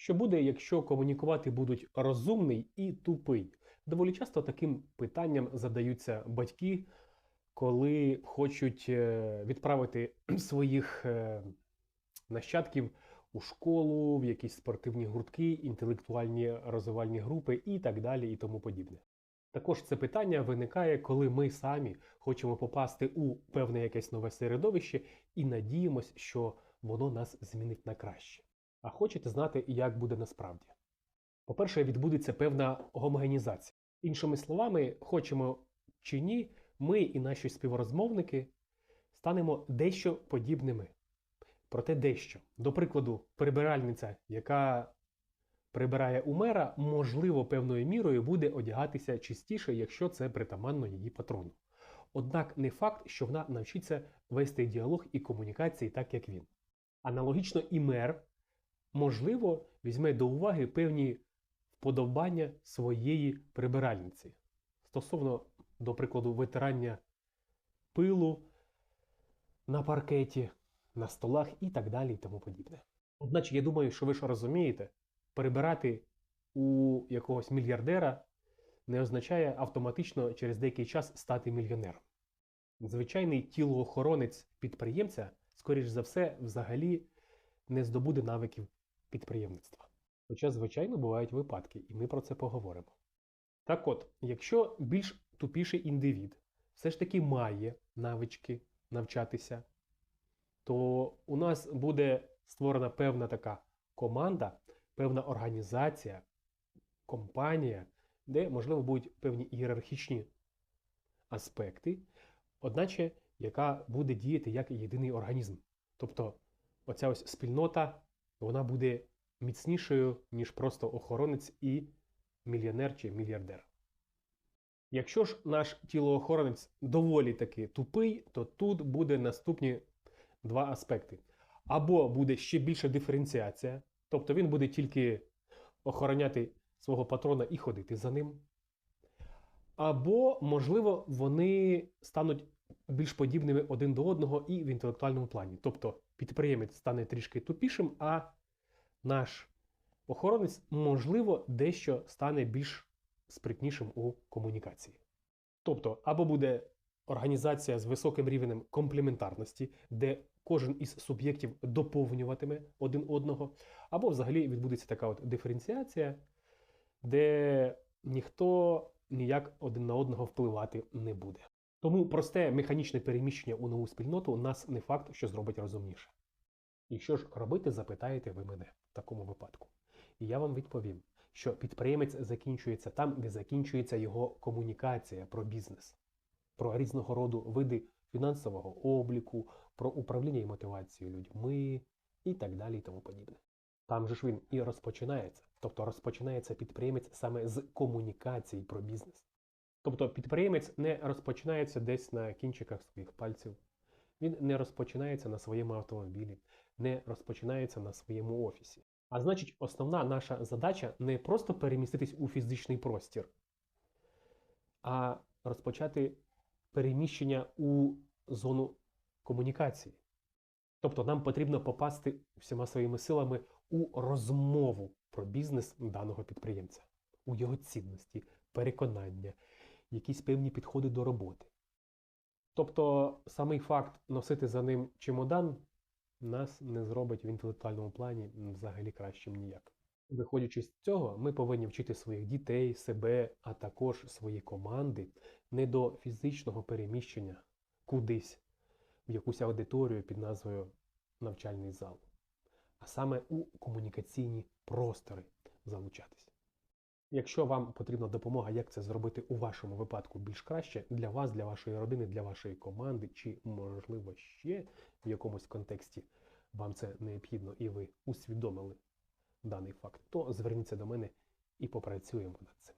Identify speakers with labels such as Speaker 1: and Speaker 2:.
Speaker 1: Що буде, якщо комунікувати будуть розумний і тупий? Доволі часто таким питанням задаються батьки, коли хочуть е, відправити своїх е, нащадків у школу, в якісь спортивні гуртки, інтелектуальні розвивальні групи і так далі, і тому подібне. Також це питання виникає, коли ми самі хочемо попасти у певне якесь нове середовище і надіємось, що воно нас змінить на краще. А хочете знати, як буде насправді? По-перше, відбудеться певна гомогенізація. Іншими словами, хочемо чи ні, ми і наші співрозмовники станемо дещо подібними. Проте дещо. До прикладу, прибиральниця, яка прибирає у мера, можливо, певною мірою буде одягатися чистіше, якщо це притаманно її патрону. Однак не факт, що вона навчиться вести діалог і комунікації так, як він. Аналогічно і мер, можливо, візьме до уваги певні вподобання своєї прибиральниці стосовно, до прикладу, витирання пилу на паркеті, на столах і так далі, і тому подібне. Одначе, я думаю, що ви ж розумієте, перебирати у якогось мільярдера не означає автоматично через деякий час стати мільйонером. Звичайний тілоохоронець підприємця, скоріш за все, взагалі не здобуде навиків підприємництва. Хоча, звичайно, бувають випадки, і ми про це поговоримо. Так от, якщо більш тупіший індивід все ж таки має навички навчатися, то у нас буде створена певна така команда, певна організація, компанія, де, можливо, будуть певні ієрархічні аспекти, одначе, яка буде діяти як єдиний організм. Тобто, оця ось спільнота вона буде міцнішою, ніж просто охоронець і мільйонер чи мільярдер. Якщо ж наш тілоохоронець доволі таки тупий, то тут буде наступні два аспекти. Або буде ще більша диференціація, тобто він буде тільки охороняти свого патрона і ходити за ним. Або, можливо, вони стануть більш подібними один до одного і в інтелектуальному плані. Тобто підприємець стане трішки тупішим, а наш охоронець, можливо, дещо стане більш спритнішим у комунікації. Тобто, або буде організація з високим рівнем комплементарності, де кожен із суб'єктів доповнюватиме один одного, або взагалі відбудеться така от диференціація, де ніхто ніяк один на одного впливати не буде. Тому просте механічне переміщення у нову спільноту нас не факт, що зробить розумніше. І що ж робити, запитаєте ви мене в такому випадку. І я вам відповім, що підприємець закінчується там, де закінчується його комунікація про бізнес, про різного роду види фінансового обліку, про управління і мотивацію людьми і так далі, і тому подібне. Там же ж він і розпочинається. Тобто розпочинається підприємець саме з комунікації про бізнес. Тобто підприємець не розпочинається десь на кінчиках своїх пальців, він не розпочинається на своєму автомобілі, не розпочинається на своєму офісі. А значить, основна наша задача не просто переміститись у фізичний простір, а розпочати переміщення у зону комунікації. Тобто нам потрібно попасти всіма своїми силами у розмову про бізнес даного підприємця, у його цінності, переконання, якісь певні підходи до роботи. Тобто самий факт носити за ним чемодан нас не зробить в інтелектуальному плані взагалі кращим ніяк. Виходячи з цього, ми повинні вчити своїх дітей, себе, а також свої команди не до фізичного переміщення кудись в якусь аудиторію під назвою навчальний зал, а саме у комунікаційні простори залучатись. Якщо вам потрібна допомога, як це зробити у вашому випадку більш краще для вас, для вашої родини, для вашої команди, чи, можливо, ще в якомусь контексті вам це необхідно і ви усвідомили даний факт, то зверніться до мене і попрацюємо над цим.